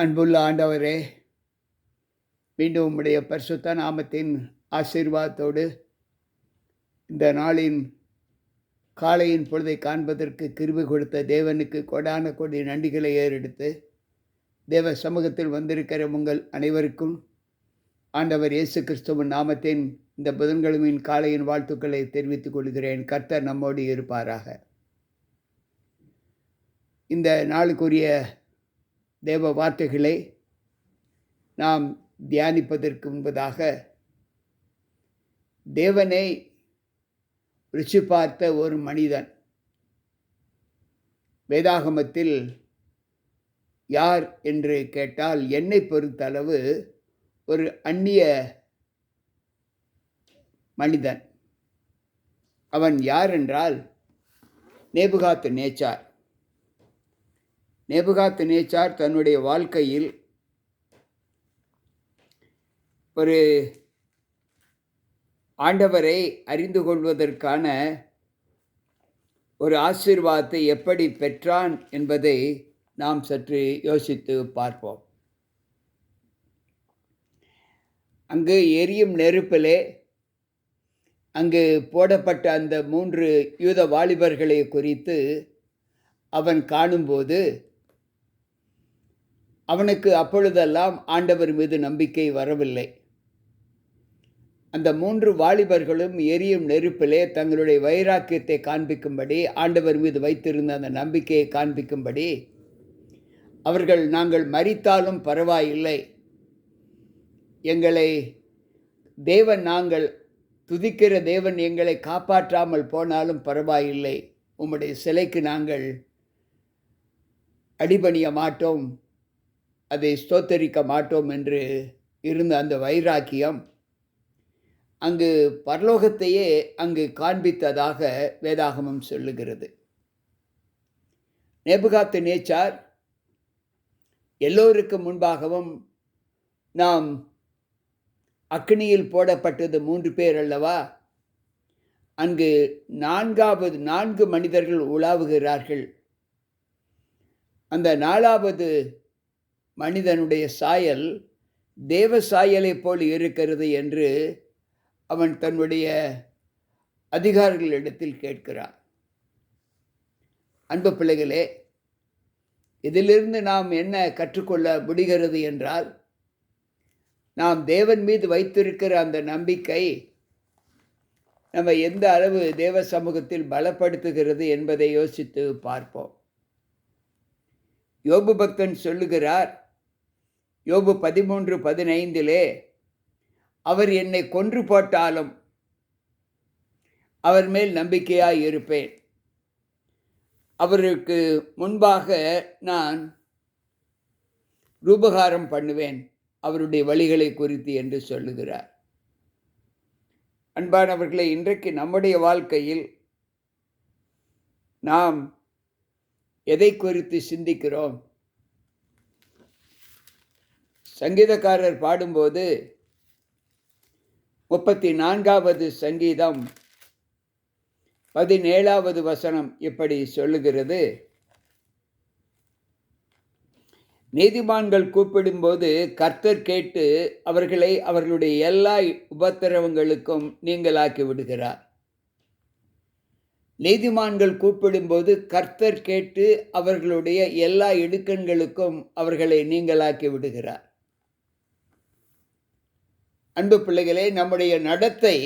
அன்புள்ள ஆண்டவரே மீண்டும் உம்முடைய பரிசுத்த நாமத்தின் ஆசீர்வாதத்தோடு இந்த நாளின் காலையின் பொழுதை காண்பதற்கு கிருபி கொடுத்த தேவனுக்கு கொடான கொடி நன்றிகளை ஏறெடுத்து தேவ சமூகத்தில் வந்திருக்கிற உங்கள் அனைவருக்கும் ஆண்டவர் இயேசு கிறிஸ்துவின் நாமத்தின் இந்த புதன்கிழமையின் காலையின் வாழ்த்துக்களை தெரிவித்துக் கொள்கிறேன். கர்த்தர் நம்மோடு இருப்பாராக. இந்த நாளுக்குரிய தேவ வார்த்தைகளை நாம் தியானிப்பதற்கு முன்பதாக தேவனை ருச்சி பார்த்த ஒரு மனிதன். வேதாகமத்தில் யார் என்று கேட்டால் என்னை பொறுத்தளவு ஒரு அந்நிய மனிதன். அவன் யார் என்றால் நேபுகாத்து நேச்சார் நேபுகாத்து நேச்சார் தன்னுடைய வாழ்க்கையில் ஒரு ஆண்டவரை அறிந்து கொள்வதற்கான ஒரு ஆசீர்வாதத்தை எப்படி பெற்றான் என்பதை நாம் சற்று யோசித்து பார்ப்போம். அங்கு எரியும் நெருப்பிலே அங்கு போடப்பட்ட அந்த மூன்று யூத வாலிபர்களை குறித்து அவன் காணும்போது அவனுக்கு அப்பொழுதெல்லாம் ஆண்டவர் மீது நம்பிக்கை வரவில்லை. அந்த மூன்று வாலிபர்களும் எரியும் நெருப்பிலே தங்களுடைய வைராக்கியத்தை காண்பிக்கும்படி ஆண்டவர் மீது வைத்திருந்த அந்த நம்பிக்கையை காண்பிக்கும்படி அவர்கள் நாங்கள் மறித்தாலும் பரவாயில்லை. எங்களை தேவன் நாங்கள் துதிக்கிற தேவன் எங்களை காப்பாற்றாமல் போனாலும் பரவாயில்லை. உம்முடைய சிலைக்கு நாங்கள் அடிபணிய மாட்டோம் அதை ஸ்தோத்தரிக்க மாட்டோம் என்று இருந்த அந்த வைராக்கியம் அங்கு பரலோகத்தையே அங்கு காண்பித்ததாக வேதாகமம் சொல்லுகிறது. நேபுகாத்து நேச்சார் எல்லோருக்கு முன்பாகவும் நாம் அக்னியில் போடப்பட்டது மூன்று பேர் அல்லவா? அங்கு நான்காவது நான்கு மனிதர்கள் உலாவுகிறார்கள். அந்த நாலாவது மனிதனுடைய சாயல் தேவ சாயலை போல் இருக்கிறது என்று அவன் தன்னுடைய அதிகாரிகளிடத்தில் கேட்கிறான். அன்பு பிள்ளைகளே இதிலிருந்து நாம் என்ன கற்றுக்கொள்ள முடிகிறது என்றால் நாம் தேவன் மீது வைத்திருக்கிற அந்த நம்பிக்கை நம்ம எந்த அளவு தேவ சமூகத்தில் பலப்படுத்துகிறது என்பதை யோசித்து பார்ப்போம். யோபு பக்தன் சொல்லுகிறார் யோபு பதிமூன்று பதினைந்திலே அவர் என்னை கொன்று போட்டாலும் அவர் மேல் நம்பிக்கையாக இருப்பேன். அவருக்கு முன்பாக நான் ரூபகாரம் பண்ணுவேன். அவருடைய வழிகளை குறித்து என்று சொல்லுகிறார். அன்பானவர்களை இன்றைக்கு நம்முடைய வாழ்க்கையில் நாம் எதை குறித்து சிந்திக்கிறோம்? சங்கீதக்காரர் பாடும்போது முப்பத்தி நான்காவது சங்கீதம் பதினேழாவது வசனம் இப்படி சொல்லுகிறது. நீதிமான்கள் கூப்பிடும்போது கர்த்தர் கேட்டு அவர்களை அவர்களுடைய எல்லா உபத்திரவங்களுக்கும் நீங்களாக்கி விடுகிறார். நீதிமான்கள் கூப்பிடும்போது கர்த்தர் கேட்டு அவர்களுடைய எல்லா இடுக்கண்களுக்கும் அவர்களை நீங்களாக்கி விடுகிறார். அன்பு பிள்ளைகளே நம்முடைய நடத்தை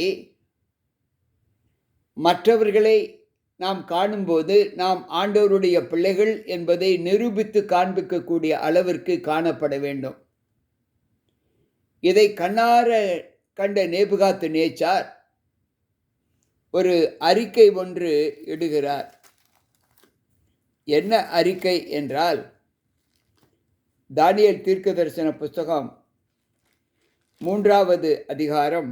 மற்றவர்களை நாம் காணும்போது நாம் ஆண்டவருடைய பிள்ளைகள் என்பதை நிரூபித்து காண்பிக்கக்கூடிய அளவிற்கு காணப்பட வேண்டும். இதை கண்ணார கண்ட நேபுகாத்து நேச்சார் ஒரு அறிக்கை ஒன்று இடுகிறார். என்ன அறிக்கை என்றால் தானியல் தீர்க்க தரிசன புஸ்தகம் மூன்றாவது அதிகாரம்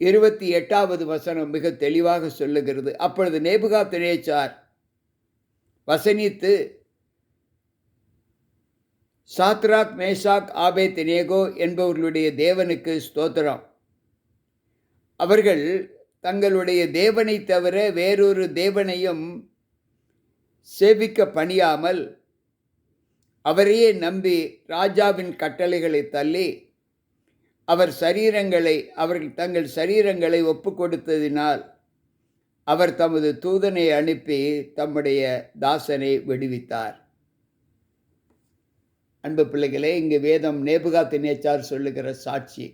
இருபத்தி எட்டாவது வசனம் மிக தெளிவாக சொல்லுகிறது. அப்பொழுது நேபுகா திரேச்சார் வசனித்து சாத்ராக் மேஷாக் ஆபே தினேகோ என்பவர்களுடைய தேவனுக்கு ஸ்தோத்திரம். அவர்கள் தங்களுடைய தேவனை தவிர வேறொரு தேவனையும் சேவிக்க பணியாமல் அவரையே நம்பி ராஜாவின் கட்டளைகளை தள்ளி அவர் சரீரங்களை அவர்கள் தங்கள் சரீரங்களை ஒப்பு கொடுத்ததினால் அவர் தமது தூதனை அனுப்பி தம்முடைய தாசனை விடுவித்தார். அன்பு பிள்ளைகளே இங்கு வேதம் நேபுகாத்து நேச்சார் சொல்லுகிற சாட்சி.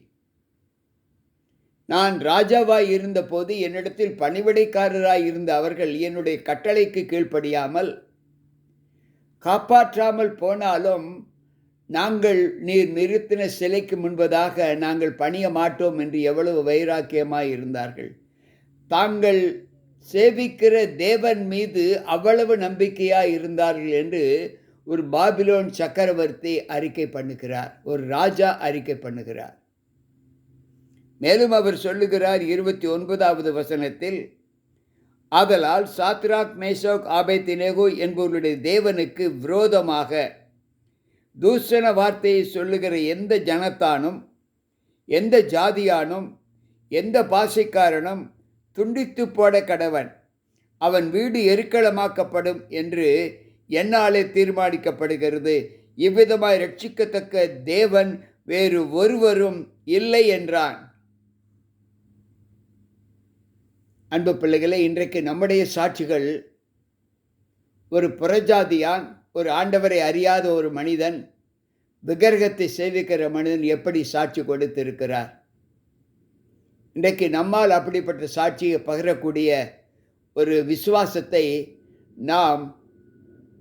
நான் ராஜாவாய் இருந்தபோது என்னிடத்தில் பணிவிடைக்காரராய் இருந்த அவர்கள் என்னுடைய கட்டளைக்கு கீழ்ப்படியாமல் காப்பாற்றாமல் போனாலும் நாங்கள் நீர் நிறுத்தின சிலைக்கு முன்பதாக நாங்கள் பணிய மாட்டோம் என்று எவ்வளவு வைராக்கியமாய் இருந்தார்கள். தாங்கள் சேவிக்கிற தேவன் மீது அவ்வளவு நம்பிக்கையாக இருந்தார்கள் என்று ஒரு பாபிலோன் சக்கரவர்த்தி அறிக்கை பண்ணுகிறார். ஒரு ராஜா அறிக்கை பண்ணுகிறார். மேலும் அவர் சொல்லுகிறார் இருபத்தி ஒன்பதாவது வசனத்தில் ஆதலால் சாத்ராக் மேசோக் ஆபேத்தினேகோ என்பவர்களுடைய தேவனுக்கு விரோதமாக தூஷண வார்த்தையை சொல்லுகிற எந்த ஜனத்தானும் எந்த ஜாதியானும் எந்த பாஷைக்காரனும் துண்டித்து போட கடவன். அவன் வீடு எருக்களமாக்கப்படும் என்று என்னாலே தீர்மானிக்கப்படுகிறது. இவ்விதமாய் ரட்சிக்கத்தக்க தேவன் வேறு ஒருவரும் இல்லை என்றான். அன்பு பிள்ளைகளே இன்றைக்கு நம்முடைய சாட்சிகள் ஒரு புறஜாதியான் ஒரு ஆண்டவரை அறியாத ஒரு மனிதன் விக்கிரகத்தை சேவிக்கிற மனிதன் எப்படி சாட்சி கொடுத்திருக்கிறார்? இன்றைக்கு நம்மால் அப்படிப்பட்ட சாட்சியை பகிரக்கூடிய ஒரு விசுவாசத்தை நாம்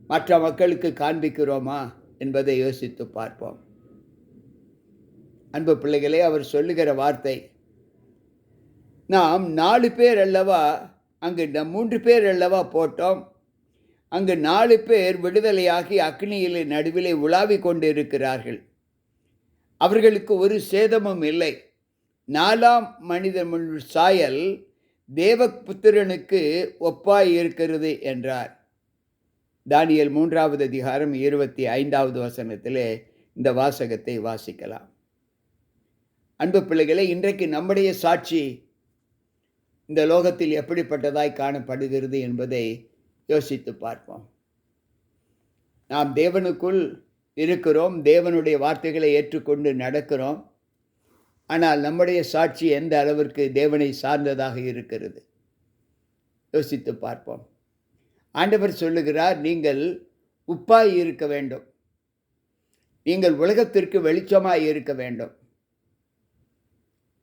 மற்ற மக்களுக்கு காண்பிக்கிறோமா என்பதை யோசித்து பார்ப்போம். அன்பு பிள்ளைகளே அவர் சொல்லுகிற வார்த்தை நாம் நாலு பேர் அல்லவா அங்கு மூன்று பேர் அல்லவா போட்டோம் அங்கு நாலு பேர் விடுதலையாகி அக்னியில் நடுவிலே உலாவிக் கொண்டிருக்கிறார்கள். அவர்களுக்கு ஒரு சேதமும் இல்லை. நாலாம் மனித சாயல் தேவபுத்திரனுக்கு ஒப்பாய் இருக்கிறது என்றார். தானியல் மூன்றாவது அதிகாரம் இருபத்தி ஐந்தாவது வசனத்திலே இந்த வாசகத்தை வாசிக்கலாம். அன்பு பிள்ளைகளை இன்றைக்கு நம்முடைய சாட்சி இந்த லோகத்தில் எப்படிப்பட்டதாய் காணப்படுகிறது என்பதை யோசித்து பார்ப்போம். நாம் தேவனுக்குள் இருக்கிறோம் தேவனுடைய வார்த்தைகளை ஏற்றுக்கொண்டு நடக்கிறோம். ஆனால் நம்முடைய சாட்சி எந்த அளவிற்கு தேவனை சார்ந்ததாக இருக்கிறது? யோசித்து பார்ப்போம். ஆண்டவர் சொல்லுகிறார் நீங்கள் உப்பாய் இருக்க வேண்டும். நீங்கள் உலகத்திற்கு வெளிச்சமாய் இருக்க வேண்டும்.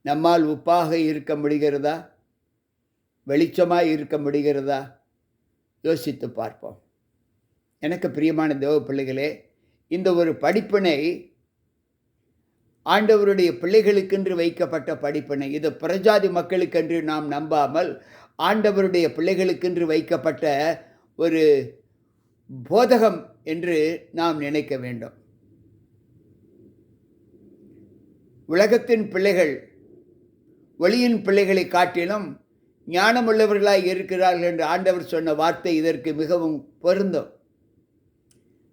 நம்மால் உப்பாக இருக்க முடிகிறதா? வெளிச்சமாய் இருக்க முடிகிறதா? யோசித்து பார்ப்போம். எனக்கு பிரியமான தேவ பிள்ளைகளே இந்த ஒரு படிப்பினை ஆண்டவருடைய பிள்ளைகளுக்கென்று வைக்கப்பட்ட படிப்பினை இது பிரஜாதி மக்களுக்கென்று நாம் நம்பாமல் ஆண்டவருடைய பிள்ளைகளுக்கென்று வைக்கப்பட்ட ஒரு போதகம் என்று நாம் நினைக்க வேண்டும். உலகத்தின் பிள்ளைகள் ஒளியின் பிள்ளைகளை காட்டிலும் ஞானமுள்ளவர்களாய் இருக்கிறார்கள் என்று ஆண்டவர் சொன்ன வார்த்தை இதற்கு மிகவும் பொருந்தும்.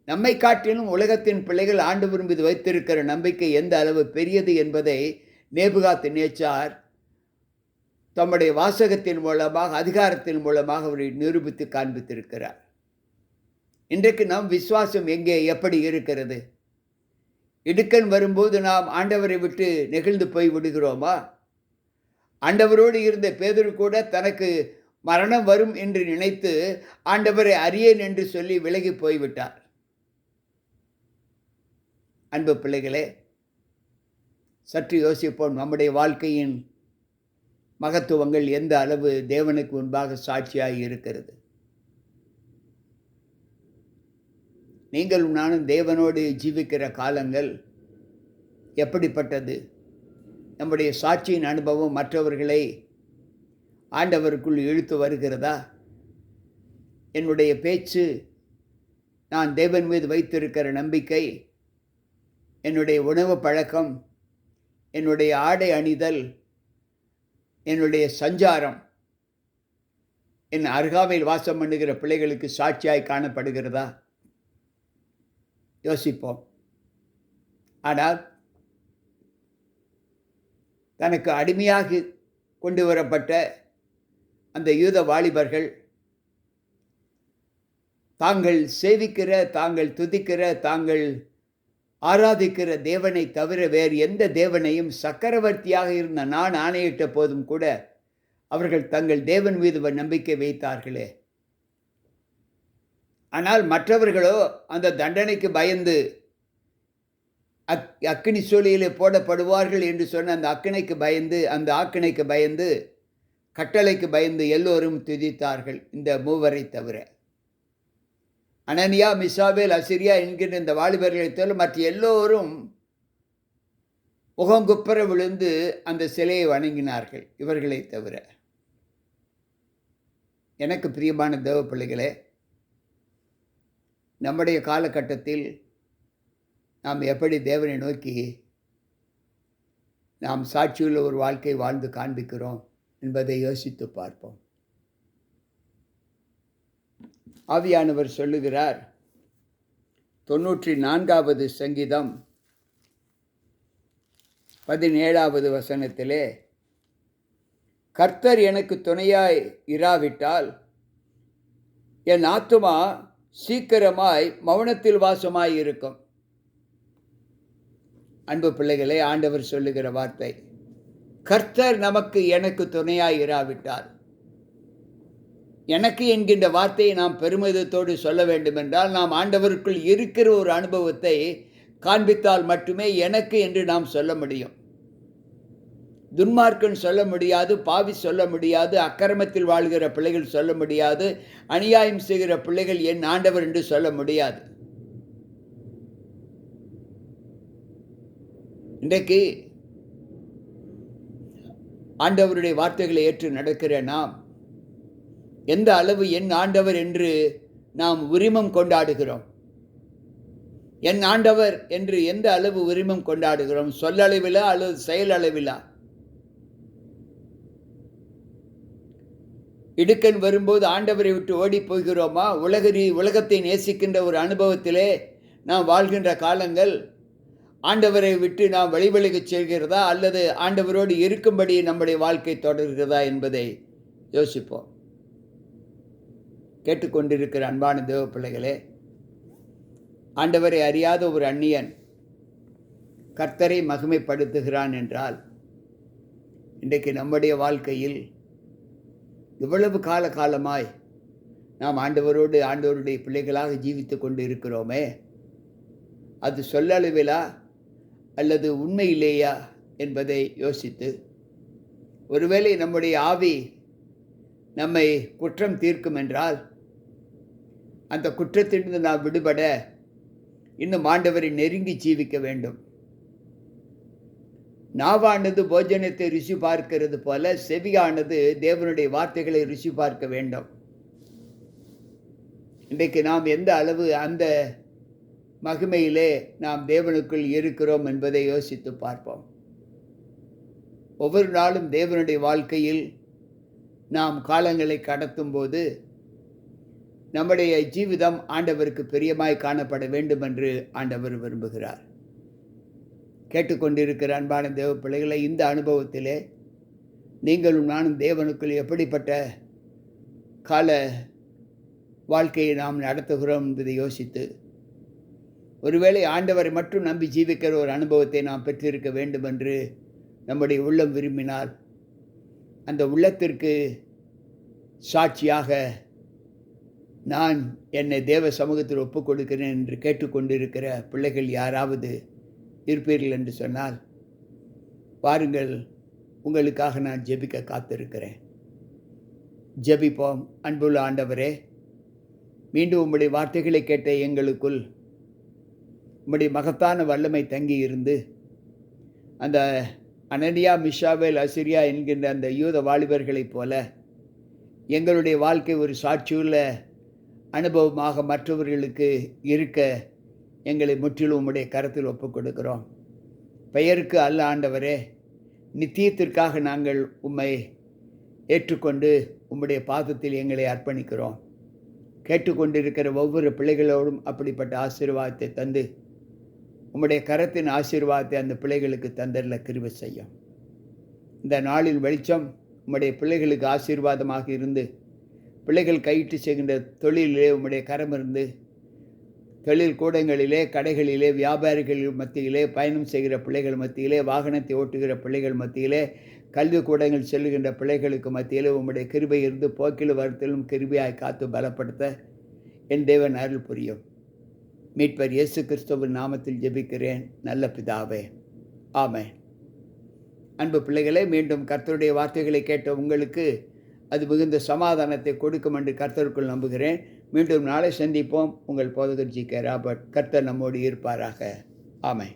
நம்மை காட்டிலும் உலகத்தின் பிள்ளைகள் ஆண்டவர் மீது வைத்திருக்கிற நம்பிக்கை எந்த அளவு பெரியது என்பதை நேபுகாத்து நேச்சார் தம்முடைய வாசகத்தின் மூலமாக அதிகாரத்தின் மூலமாக அவரை நிரூபித்து காண்பித்திருக்கிறார். இன்றைக்கு நம் விசுவாசம் எங்கே எப்படி இருக்கிறது? இடுக்கன் வரும்போது நாம் ஆண்டவரை விட்டு நெகிழ்ந்து போய் விடுகிறோமா? ஆண்டவரோடு இருந்த பேதர் கூட தனக்கு மரணம் வரும் என்று நினைத்து ஆண்டவரை அறியேன் என்று சொல்லி விலகி போய்விட்டார். அன்பு பிள்ளைகளே சற்று யோசிப்போம். நம்முடைய வாழ்க்கையின் மகத்துவங்கள் எந்த அளவு தேவனுக்கு முன்பாக சாட்சியாக இருக்கிறது? நீங்களும் நானும் தேவனோடு ஜீவிக்கிற காலங்கள் எப்படிப்பட்டது? நம்முடைய சாட்சியின் அனுபவம் மற்றவர்களை ஆண்டவருக்குள் இழுத்து வருகிறதா? என்னுடைய பேச்சு நான் தேவன் மீது வைத்திருக்கிற நம்பிக்கை என்னுடைய உணவு பழக்கம் என்னுடைய ஆடை அணிதல் என்னுடைய சஞ்சாரம் என் அருகாமையில் வாசம் பண்ணுகிற பிள்ளைகளுக்கு சாட்சியாய் காணப்படுகிறதா? யோசிப்போம். ஆனால் தனக்கு அடிமையாகி கொண்டு வரப்பட்ட அந்த யூத வாலிபர்கள் தாங்கள் சேவிக்கிற தாங்கள் துதிக்கிற தாங்கள் ஆராதிக்கிற தேவனை தவிர வேறு எந்த தேவனையும் சக்கரவர்த்தியாக இருந்த நான் ஆணையிட்ட போதும் கூட அவர்கள் தங்கள் தேவன் மீது நம்பிக்கை வைத்தார்களே. ஆனால் மற்றவர்களோ அந்த தண்டனைக்கு பயந்து அக் அக்கினி சூழலிலே போடப்படுவார்கள் என்று சொன்ன அந்த அக்கினைக்கு பயந்து அந்த ஆக்கினைக்கு பயந்து கட்டளைக்கு பயந்து எல்லோரும் துதித்தார்கள் இந்த மூவரை தவிர. அனனியா மிசாபேல் அசிரியா என்கின்ற இந்த வாலிபர்களை தவிர மற்ற எல்லோரும் முகங்குப்புற விழுந்து அந்த சிலையை வணங்கினார்கள் இவர்களை தவிர. எனக்கு பிரியமான தேவ பிள்ளைகளே நம்முடைய காலகட்டத்தில் நாம் எப்படி தேவனை நோக்கி நாம் சாட்சியுள்ள ஒரு வாழ்க்கை வாழ்ந்து காண்பிக்கிறோம் என்பதை யோசித்து பார்ப்போம். ஆவியானவர் சொல்லுகிறார் தொன்னூற்றி நான்காவது சங்கீதம் பதினேழாவது வசனத்திலே கர்த்தர் எனக்கு துணையாய் இராவிட்டால் என் ஆத்துமா சீக்கிரமாய் மௌனத்தில் வாசமாய் இருக்கும் அன்பு பிள்ளைகளே ஆண்டவர் சொல்லுகிற வார்த்தை கர்த்தர் நமக்கு எனக்கு துணையாய் இராவிட்டார். எனக்கு என்கின்ற வார்த்தையை நாம் பெருமிதத்தோடு சொல்ல வேண்டுமென்றால் நாம் ஆண்டவருக்குள் இருக்கிற ஒரு அனுபவத்தை காண்பித்தால் மட்டுமே எனக்கு என்று நாம் சொல்ல முடியும். துன்மார்க்கன் சொல்ல முடியாது பாவி சொல்ல முடியாது அக்கிரமத்தில் வாழ்கிற பிள்ளைகள் சொல்ல முடியாது அநியாயம் செய்கிற பிள்ளைகள் என் ஆண்டவர் என்று சொல்ல முடியாது. இன்றைக்கு ஆண்டவருடைய வார்த்தைகளை ஏற்று நடக்கிற நாம் எந்த அளவு என் ஆண்டவர் என்று நாம் உரிமம் கொண்டாடுகிறோம்? என் ஆண்டவர் என்று எந்த அளவு உரிமம் கொண்டாடுகிறோம்? சொல்லளவிலா அல்லது செயலளவிலா? இடுக்கன் வரும்போது ஆண்டவரை விட்டு ஓடி போகிறோமா? உலகரி உலகத்தை நேசிக்கின்ற ஒரு அனுபவத்திலே நாம் வாழ்கின்ற காலங்கள் ஆண்டவரை விட்டு நாம் வழிவழிகச் செல்கிறதா அல்லது ஆண்டவரோடு இருக்கும்படி நம்முடைய வாழ்க்கை தொடர்கிறதா என்பதை யோசிப்போம். கேட்டுக்கொண்டிருக்கிற அன்பான தேவ பிள்ளைகளே ஆண்டவரை அறியாத ஒரு அந்நியன் கர்த்தரை மகிமைப்படுத்துகிறான் என்றால் இன்றைக்கு நம்முடைய வாழ்க்கையில் இவ்வளவு கால காலமாய் நாம் ஆண்டவரோடு ஆண்டவருடைய பிள்ளைகளாக ஜீவித்து கொண்டு இருக்கிறோமே. அது சொல்லளவிலா அல்லது உண்மையிலேயா என்பதை யோசித்து ஒருவேளை நம்முடைய ஆவி நம்மை குற்றம் தீர்க்கும் என்றால் அந்த குற்றத்திலிருந்து நாம் விடுபட இன்னும் ஆண்டவரை நெருங்கி ஜீவிக்க வேண்டும். நாவானது போஜனத்தை ருசி பார்க்கிறது போல செவியானது தேவனுடைய வார்த்தைகளை ருசி பார்க்க வேண்டும். இன்றைக்கு நாம் எந்த அளவு அந்த மகிமையிலே நாம் தேவனுக்குள் இருக்கிறோம் என்பதை யோசித்து பார்ப்போம். ஒவ்வொரு நாளும் தேவனுடைய வாழ்க்கையில் நாம் காலங்களை கடத்தும் போது நம்முடைய ஜீவிதம் ஆண்டவருக்கு பிரியமாய் காணப்பட வேண்டும் என்று ஆண்டவர் விரும்புகிறார். கேட்டுக்கொண்டிருக்கிற அன்பான தேவ பிள்ளைகளை இந்த அனுபவத்திலே நீங்களும் நானும் தேவனுக்குள் எப்படிப்பட்ட கால வாழ்க்கையை நாம் நடத்துகிறோம் என்பதை யோசித்து ஒருவேளை ஆண்டவரை மட்டும் நம்பி ஜீவிக்கிற ஒரு அனுபவத்தை நாம் பெற்றிருக்க வேண்டும் என்று நம்முடைய உள்ளம் விரும்பினால் அந்த உள்ளத்திற்கு சாட்சியாக நான் என்னை தேவ சமூகத்தில் ஒப்புக் கொடுக்கிறேன் என்று கேட்டுக்கொண்டிருக்கிற பிள்ளைகள் யாராவது இருப்பீர்கள் என்று சொன்னால் பாருங்கள் உங்களுக்காக நான் ஜெபிக்க காத்திருக்கிறேன். ஜெபிப்போம். அன்புள்ள ஆண்டவரே மீண்டும் உம்முடைய வார்த்தைகளை கேட்ட எங்களுக்குள் உம்முடைய மகத்தான வல்லமை தங்கி இருந்து அந்த அனனியா மிஷாவேல் அசிரியா என்கின்ற அந்த யூத வாலிபர்களைப் போல எங்களுடைய வாழ்க்கை ஒரு சாட்சியுள்ள அனுபவமாக மற்றவர்களுக்கு இருக்க எங்களை முற்றிலும் உம்முடைய கரத்தில் ஒப்புக் கொடுக்கிறோம் பெயருக்கு அல்ல ஆண்டவரே நித்தியத்திற்காக நாங்கள் உம்மை ஏற்றுக்கொண்டு உம்முடைய பாதத்தில் எங்களை அர்ப்பணிக்கிறோம். கேட்டுக்கொண்டிருக்கிற ஒவ்வொரு பிள்ளைகளோடும் அப்படிப்பட்ட ஆசீர்வாதத்தை தந்து உம்முடைய கரத்தின் ஆசீர்வாதத்தை அந்த பிள்ளைகளுக்கு தந்தரில் கிருவை செய்யும். இந்த நாளின் வெளிச்சம் உம்முடைய பிள்ளைகளுக்கு ஆசீர்வாதமாக இருந்து பிள்ளைகள் கையிட்டு செய்கின்ற தொழிலிலே உம்முடைய கரம் இருந்து தொழில் கூடங்களிலே கடைகளிலே வியாபாரிகள் மத்தியிலே பயணம் செய்கிற பிள்ளைகள் மத்தியிலே வாகனத்தை ஓட்டுகிற பிள்ளைகள் மத்தியிலே கல்வி கூடங்கள் செல்லுகின்ற பிள்ளைகளுக்கு மத்தியிலே உம்முடைய கிருபை இருந்து போக்கில் வரத்திலும் கிருபையாய் காத்து பலப்படுத்த என் தேவன் அருள் புரியும். மீட்பர் இயேசு கிறிஸ்துவின் நாமத்தில் ஜெபிக்கிறேன். நல்ல பிதாவே. ஆமே அன்பு பிள்ளைகளே மீண்டும் கர்த்தருடைய வார்த்தைகளை கேட்ட உங்களுக்கு அது மிகுந்த சமாதானத்தை கொடுக்கும் என்று கர்த்தருக்குள் நம்புகிறேன். மீண்டும் நாளை சந்திப்போம். உங்கள் போதகர் ஜி கே ராபர்ட். கர்த்தர் நம்மோடு இருப்பாராக. ஆமை